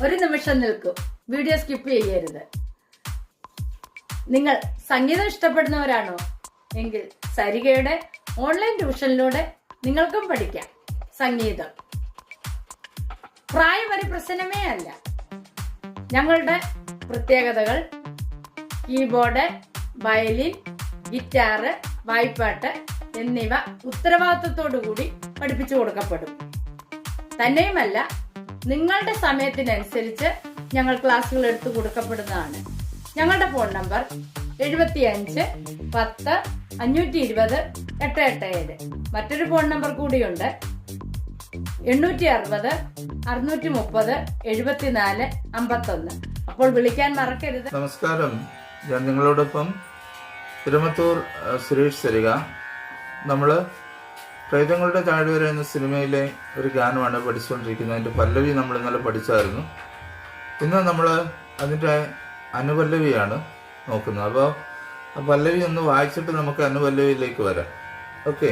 ഒരു നിമിഷം നിൽക്കും. വീഡിയോ സ്കിപ്പ് ചെയ്യരുത്. നിങ്ങൾ സംഗീതം ഇഷ്ടപ്പെടുന്നവരാണോ? എങ്കിൽ സരികയുടെ ഓൺലൈൻ ട്യൂഷനിലൂടെ നിങ്ങൾക്കും പഠിക്കാം സംഗീതം. പ്രായം ഒരു പ്രശ്നമേ അല്ല. ഞങ്ങളുടെ പ്രത്യേകതകൾ കീബോർഡ് വയലിൻ ഗിറ്റാറ് വായ്പാട്ട് എന്നിവ ഉത്തരവാദിത്വത്തോടു കൂടി പഠിപ്പിച്ചു കൊടുക്കപ്പെടും. തന്നെയുമല്ല നിങ്ങളുടെ സമയത്തിനനുസരിച്ച് ഞങ്ങൾ ക്ലാസ്സുകൾ എടുത്തു കൊടുക്കപ്പെടുന്നതാണ്. ഞങ്ങളുടെ ഫോൺ നമ്പർ എഴുപത്തിയഞ്ച് പത്ത് അഞ്ഞൂറ്റി ഇരുപത് എട്ട് എട്ട് ഏഴ്. മറ്റൊരു ഫോൺ നമ്പർ കൂടിയുണ്ട് എണ്ണൂറ്റി അറുപത് അറുന്നൂറ്റി മുപ്പത് എഴുപത്തിനാല് അമ്പത്തൊന്ന്. അപ്പോൾ വിളിക്കാൻ മറക്കരുത്. നമസ്കാരം. ഞാൻ നിങ്ങളോടൊപ്പം തിരുമത്തൂർ സുരേഷ് സരിക നമ്മൾ പ്രേതങ്ങളുടെ താഴ്വര എന്ന സിനിമയിലെ ഒരു ഗാനമാണ് പഠിച്ചുകൊണ്ടിരിക്കുന്നത്. അതിന്റെ പല്ലവി നമ്മൾ ഇന്നലെ പഠിച്ചായിരുന്നു. ഇന്ന് നമ്മൾ അതിന്റെ അനുപല്ലവിയാണ് നോക്കുന്നത്. അപ്പോൾ ആ പല്ലവി ഒന്ന് വായിച്ചിട്ട് നമുക്ക് അനുപല്ലവിയിലേക്ക് വരാം. ഓക്കെ?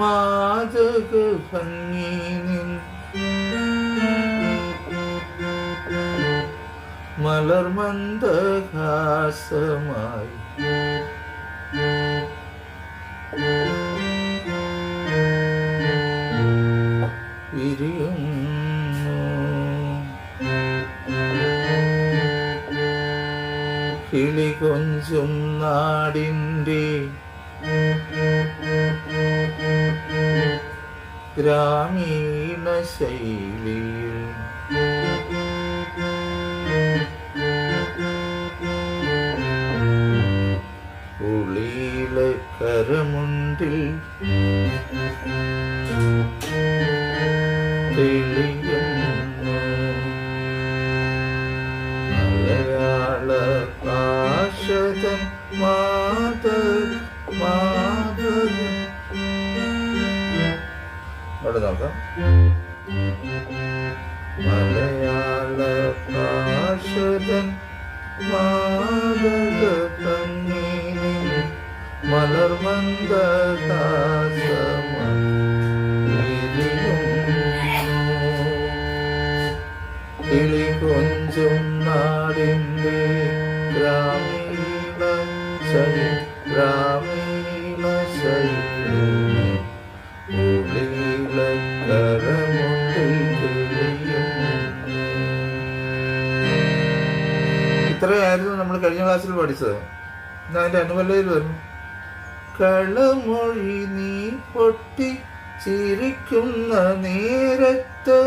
മാതക ഭംഗി മലർമന്ദഹാസമായി വിരിയുന്നു കിളി കൊഞ്ചും നാടിന്റെ ഗ്രാമീണ ശൈലിയിൽ ഉളിയിലെ കരമുണ്ടിൽ കിളി കൊഞ്ചും നാടിന്റെ ഗ്രാമീണ ശൈ ഗ്രാമീണ. ഇത്രയായിരുന്നു നമ്മൾ കഴിഞ്ഞ ക്ലാസ്സിൽ പഠിച്ചത്. ഞാൻ അതിന്റെ അനുപല്ലയിൽ വരും. കളമൊഴി നീ പൊട്ടി ചിരിക്കുന്ന നേരത്ത്.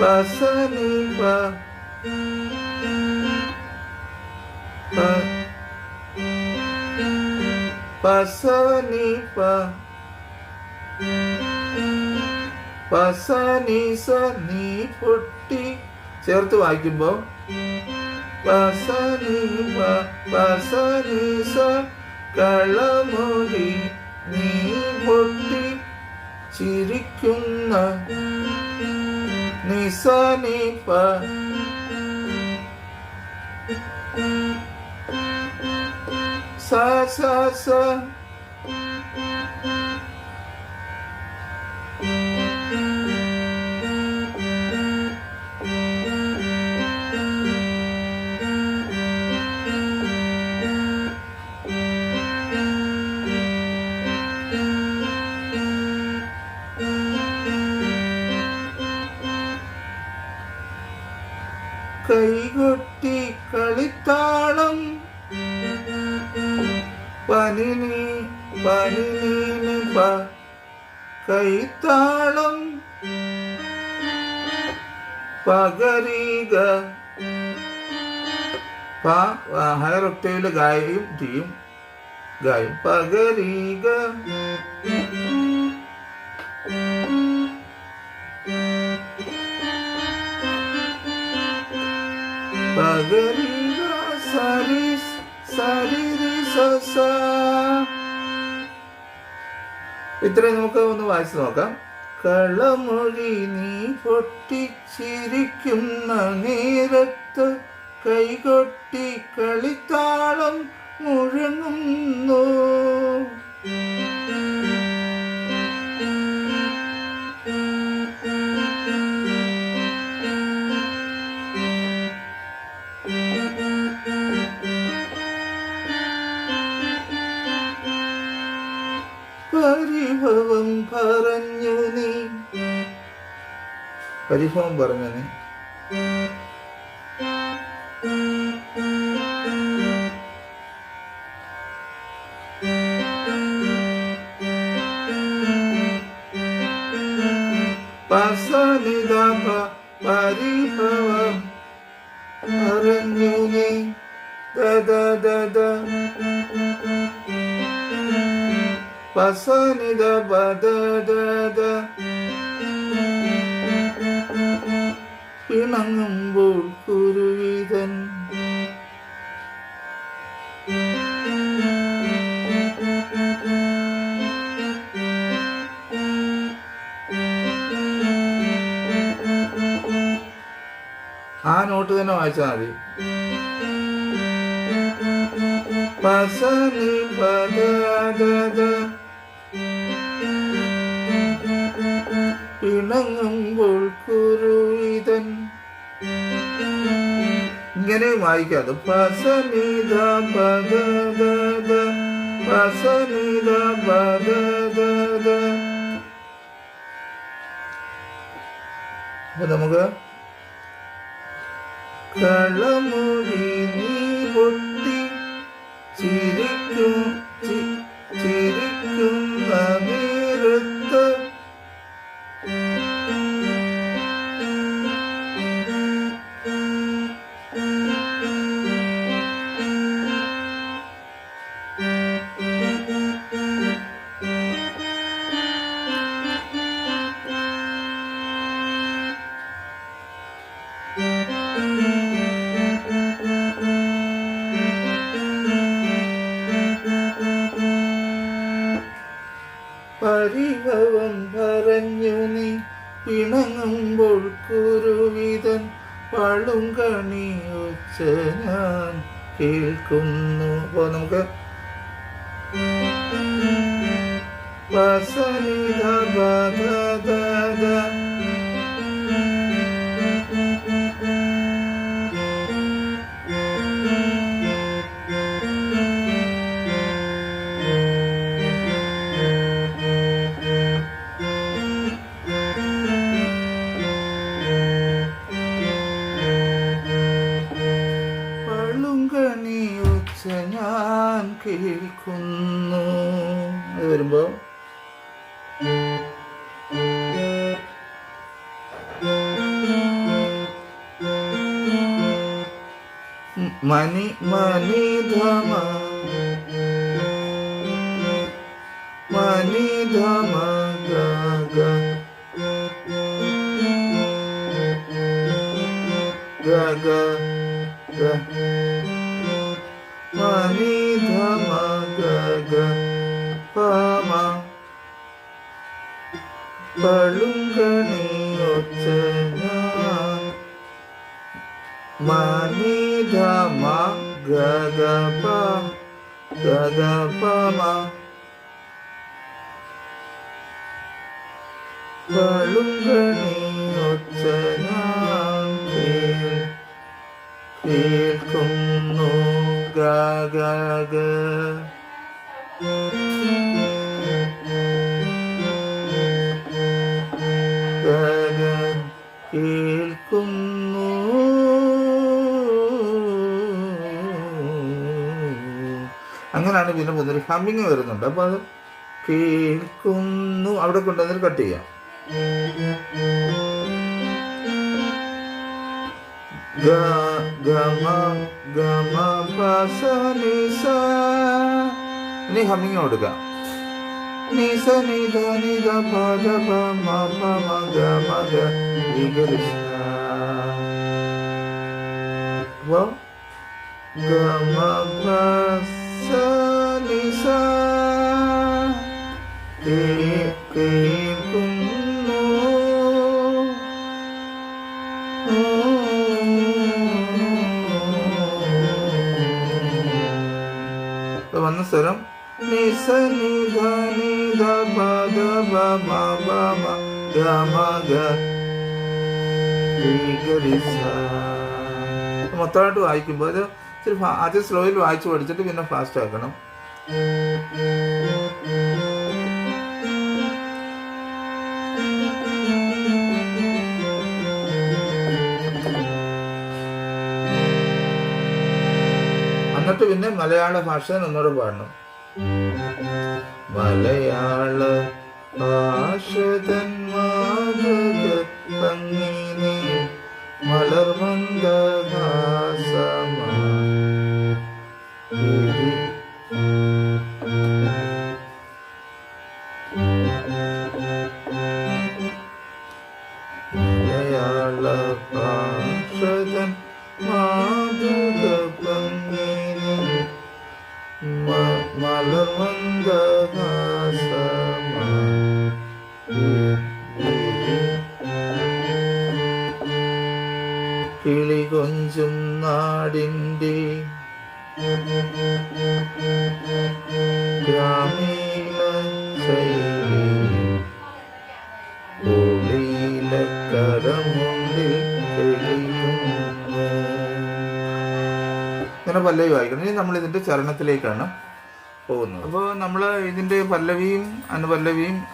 പസനി പ പ- പസനി പ നീ പൊട്ടി. ചേർത്ത് വായിക്കുമ്പോ പസനി പ പസനി സ കളമൊഴി നീ പൊട്ടി ചിരിക്കുന്ന നിസനി sa sa സ. കൈകൊട്ടി കളിത്താളം പനിനി പനിനീന പ കൈത്താളം. പകരീക പ ഹയർ ഒക്ടേവിൽ ഗായും ചെയ്യും. ഗായും പകരിക ഇത്രയും നമുക്ക് ഒന്ന് വായിച്ചു നോക്കാം. കളമൊഴി നീ പൊട്ടിച്ചിരിക്കുന്ന നേരത്ത് കൈകൊട്ടി കളിത്താളം മുഴങ്ങുന്നു. tadi semua barengan nih. Pasani da da Pasani പിണങ്ങുമ്പോൾ കുരുവിതൻ ആ നോട്ട് തന്നെ വായിച്ചാൽ മതി. പസനി പദ പിണങ്ങുമ്പോൾ ഇങ്ങനെ പസനിത ദ ദ പസനിത ദ അപ്പൊ നമുക്ക് കളമൊഴി കേൾക്കുന്നു. അപ്പോ നമുക്ക് വസനിധ ബധ കേൾക്കുന്നു. അത് വരുമ്പോ മണി മണി മണി ധമ ഗ ഗ പ ഗ ഗ പമ പളുങ്കണി ഒച്ച ഞാൻ പിന്നെ മുതൽ ഹമ്മിങ് വരുന്നുണ്ട്. അപ്പോൾ അത് കേൾക്കുന്നു. അവിടെ കൊണ്ടുവന്നിട്ട് കട്ട് ചെയ്യാം. ഗമ ഗമ പസ നിസ ഇനി ഹമ്മിങ് കൊടുക്കാം. നിസ നിധ നിധ പദ പ മ പ വന്ന സ്വരം നിസ നിധ ധ നി ധ പ ദ ബ മ പ മ ഗ. മൊത്തമായിട്ട് വായിക്കുമ്പോൾ അത് ആദ്യം സ്ലോയിൽ വായിച്ച് പഠിച്ചിട്ട് പിന്നെ ഫാസ്റ്റ് ആക്കണം എന്നിട്ട് പിന്നെ മലയാള ഭാഷ നിന്നോട് പാടണം മലയാള ഭാഷ മാതൃക കിളി കൊഞ്ചും നാടിന്റെ ഗ്രാമീണ ഇങ്ങനെ പല്ലവി വായിക്കണം ഇനി നമ്മൾ ഇതിന്റെ ചരണത്തിലേക്കാണ് പോകുന്നത്. അപ്പോൾ നമ്മൾ ഇതിന്റെ പല്ലവിയും അനുപല്ലവിയും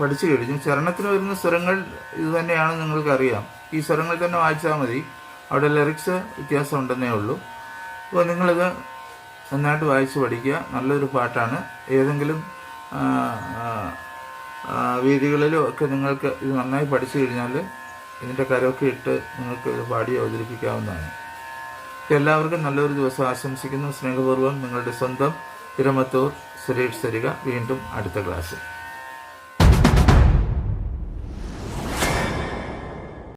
പഠിച്ചു കഴിഞ്ഞു. ചരണത്തിന് വരുന്ന സ്വരങ്ങൾ ഇത് തന്നെയാണ് നിങ്ങൾക്കറിയാം. ഈ സ്വരങ്ങൾ തന്നെ വായിച്ചാൽ മതി. അവിടെ ലിറിക്സ് വ്യത്യാസം ഉണ്ടെന്നേ ഉള്ളൂ. അപ്പോൾ നിങ്ങളിത് നന്നായിട്ട് വായിച്ച് പഠിക്കുക. നല്ലൊരു പാട്ടാണ്. ഏതെങ്കിലും ആ, ഒക്കെ നിങ്ങൾക്ക് ഇത് നന്നായി പഠിച്ചു കഴിഞ്ഞാൽ ഇതിന്റെ കരമൊക്കെ ഇട്ട് നിങ്ങൾക്ക് ഇത് പാടി അവതരിപ്പിക്കാവുന്നതാണ്. എല്ലാവർക്കും നല്ലൊരു ദിവസം ആശംസിക്കുന്നു. സ്നേഹപൂർവം നിങ്ങളുടെ സ്വന്തം തിരുമത്തൂർ സുരേഷ് സരിക വീണ്ടും അടുത്ത ക്ലാസ്സിൽ.